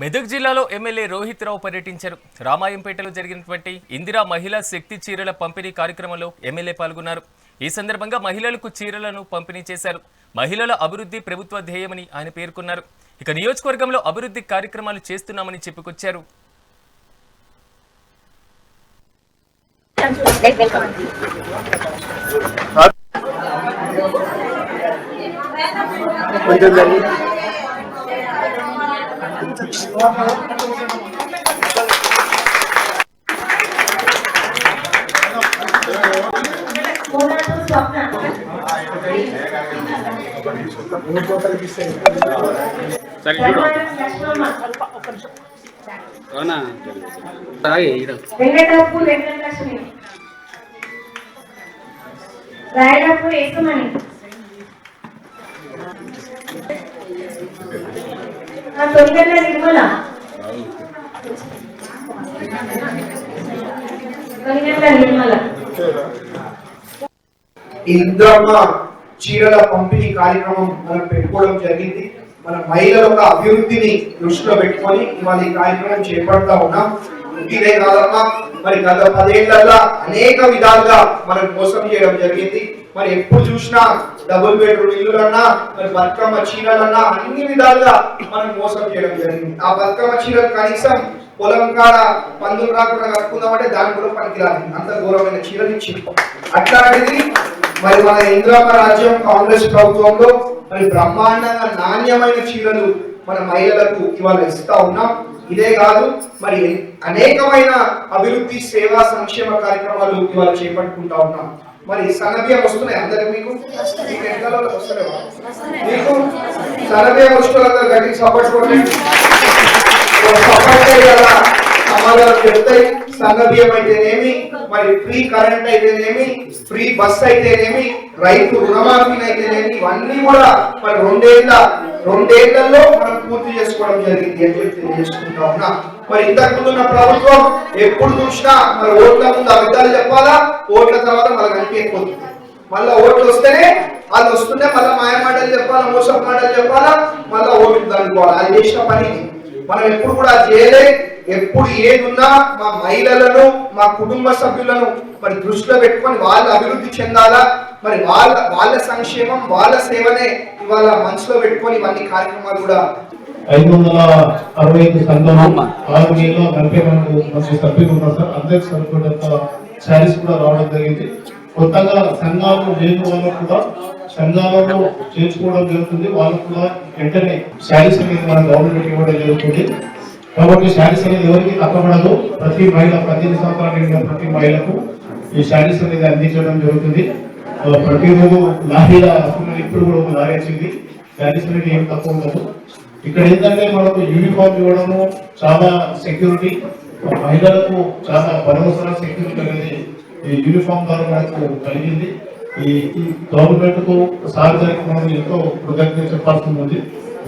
మెదక్ జిల్లాలో ఎమ్మెల్యే రోహిత్ రావు పర్యటించారు. రామాయంపేటలో జరిగినటువంటి ఇందిరా మహిళా శక్తి చీరల పంపిణీ కార్యక్రమంలో ఎమ్మెల్యే పాల్గొన్నారు. ఈ సందర్భంగా మహిళలకు చీరలను పంపిణీ చేశారు. మహిళల అభివృద్ధి ప్రభుత్వ ధ్యేయమని ఆయన పేర్కొన్నారు. ఇక నియోజకవర్గంలో అభివృద్ధి కార్యక్రమాలు చేస్తున్నామని చెప్పుకొచ్చారు. కొంచెం సరే చూడు అవునా వెంకటప్పు వెంకటలక్ష్మి రాయడప్పు ఏకమణి తొలిగల్ల నిర్మల తొలిగల్ల నిర్మల ఇంద్రమ్మ చీరల పంపిణీ కార్యక్రమం మనం పెట్టుకోవడం జరిగింది. మన మహిళల యొక్క అభివృద్ధిని దృష్టిలో పెట్టుకొని ఇవాళ ఈ కార్యక్రమం చేపడతా ఉన్నాం. ఇదే కాదమ్మా. మరి గత పదేళ్ళలో అనేక విధాలుగా మనం మోసం చేయడం జరిగింది. మరి ఎప్పుడు చూసినా డబుల్ బెడ్రూమ్ ఇల్లులన్నా మరి బతుకమ్మ చీరలన్నా అన్ని విధాలుగా మనం మోసం చేయడం జరిగింది. ఆ బతుకమ్మ చీరలు కనీసం పొలం కాడ పందులు రాకుండా కట్టుకుందామంటే దాని కూడా పనికిరాదు. అంత ఘోరమైన చీరలు ఇచ్చి అట్లాంటిది మరి మన ఇందిరామ రాజ్యం కాంగ్రెస్ ప్రభుత్వంలో మరి బ్రహ్మాండంగా నాణ్యమైన చీరలు మన మహిళలకు ఇవాళ ఇస్తా ఉన్నాం. ఇదే కాదు మరి అనేకమైన అభివృద్ధి సేవా సంక్షేమ కార్యక్రమాలు ఇవాళ చేపట్టుకుంటా ఉన్నాం. మరి సన్నబియ్యం వస్తున్నాయి అందరికి మీకు? మీకు ఎట్లలో వస్తున్నాయా? మీకు సన్నబియ్యం వస్తువులందరూ గట్టికి సపోర్ట్ కొట్టండి. సపోర్ట్ చేయాలా చెప్తాయి అయితేనేమి మరి ఫ్రీ కరెంట్ అయితేనేమి ఫ్రీ బస్ అయితేనేమి రైతు రుణమాఫీ అయితేనేమి ఇవన్నీ కూడా మరి రెండేళ్ళ రెండేళ్ళలో మనం పూర్తి చేసుకోవడం జరిగింది. అని చెప్పి తెలియజేసుకుంటా ఉన్నా? మరి ఇంతకు ముందు ఉన్న ప్రభుత్వం ఎప్పుడు చూసినా మరి ఓట్ల ముందు అబద్ధాలు చెప్పాలా? ఓట్ల తర్వాత మనకు అనిపించకపోతుంది. మళ్ళీ ఓట్లు వస్తేనే వాళ్ళు వస్తుంటే మళ్ళీ మాయ మాటలు చెప్పాలా మోసం మాటలు చెప్పాలా? మళ్ళీ ఓట్లు దానికోవాలి అది చేసిన పని. మనం ఎప్పుడు కూడా చేయలే. ఎప్పుడు ఏది ఉన్నా మా మహిళలను మా కుటుంబ సభ్యులను మరి దృష్టిలో పెట్టుకొని వాళ్ళ అభివృద్ధి చెందాలా? మరి వాళ్ళ వాళ్ళ సంక్షేమం వాళ్ళ సేవనే ఇవాళ మనసులో పెట్టుకొని ఇవన్నీ కార్యక్రమాలు కూడా ఐదు వందల అరవై ఐదు సంఘం ఆరు వేల నలభై రెండు మంది సభ్యులు ఉన్నారు సార్. అందరికి సరిపడేంత శారీస్ కూడా రావడం జరిగింది. కొత్తగా సంఘాలు లేని వాళ్ళకు కూడా సంఘాలలో చేర్చుకోవడం జరుగుతుంది. వాళ్ళకు కూడా వెంటనే శారీస్ అనేది మన గవర్నమెంట్ ఇవ్వడం జరుగుతుంది. కాబట్టి శారీస్ అనేది ఎవరికి తప్పబడదు. ప్రతి మహిళ పద్దెనిమిది సంవత్సరాలు నిండిన ప్రతి మహిళకు ఈ శారీస్ అనేది అందించడం జరుగుతుంది. ఆ, ప్రతిరోజు లారీల వస్తున్నది ఇప్పుడు కూడా ఒక లారీ వచ్చింది. శారీస్ అనేది ఏం తక్కువ ఉండదు. ఇక్కడ ఏంటంటే మనకు యూనిఫామ్ ఇవ్వడము చాలా సెక్యూరిటీ మహిళలకు చాలా భరోసా సెక్యూరిటీ అనేది ఈ యూనిఫామ్ ద్వారా మనకు కలిగింది. ఈ ఈ గవర్నమెంట్కు సార్ గారికి మనం ఎంతో కృతజ్ఞత చెప్పాల్సి ఉంది.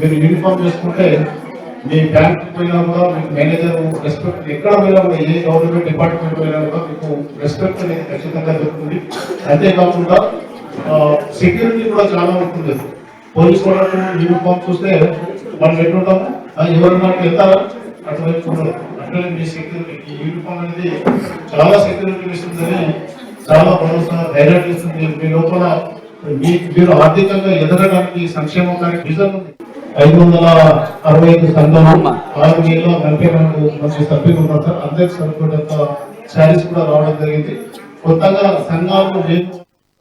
మీరు యూనిఫామ్ చేసుకుంటే మీ బ్యాంక్ పోయినా కూడా మీకు మేనేజర్ రెస్పెక్ట్ ఎక్కడ పోయినా కూడా ఏ గవర్నమెంట్ డిపార్ట్మెంట్ పోయినా కూడా మీకు రెస్పెక్ట్ అనేది ఖచ్చితంగా దొరుకుతుంది. అంతేకాకుండా సెక్యూరిటీ కూడా చాలా ఉంటుంది. పోలీస్ వాళ్ళకు యూనిఫామ్ చూస్తే మనం ఎట్లుంటాము? అది ఎవరన్నా అటు వెళ్తారా? అటువైపు ఉండరు అట్లనే మీ సెక్యూరిటీ యూనిఫామ్ అనేది చాలా సెక్యూరిటీ ఇస్తుందని చాలా భరోసా ధైర్యం ఇస్తుంది. మీ లోపల మీకు మీరు ఆర్థికంగా ఎదగడానికి సంక్షేమ కార్యక్రమం ఉంది. ఐదు వందల అరవై ఐదు సంఘం ఆరు వేల నలభై రెండు మంది సభ్యులు ఉన్నారు సార్. అందరికి సరిపడేంత శారీస్ కూడా రావడం జరిగింది. కొత్తగా సంఘాలు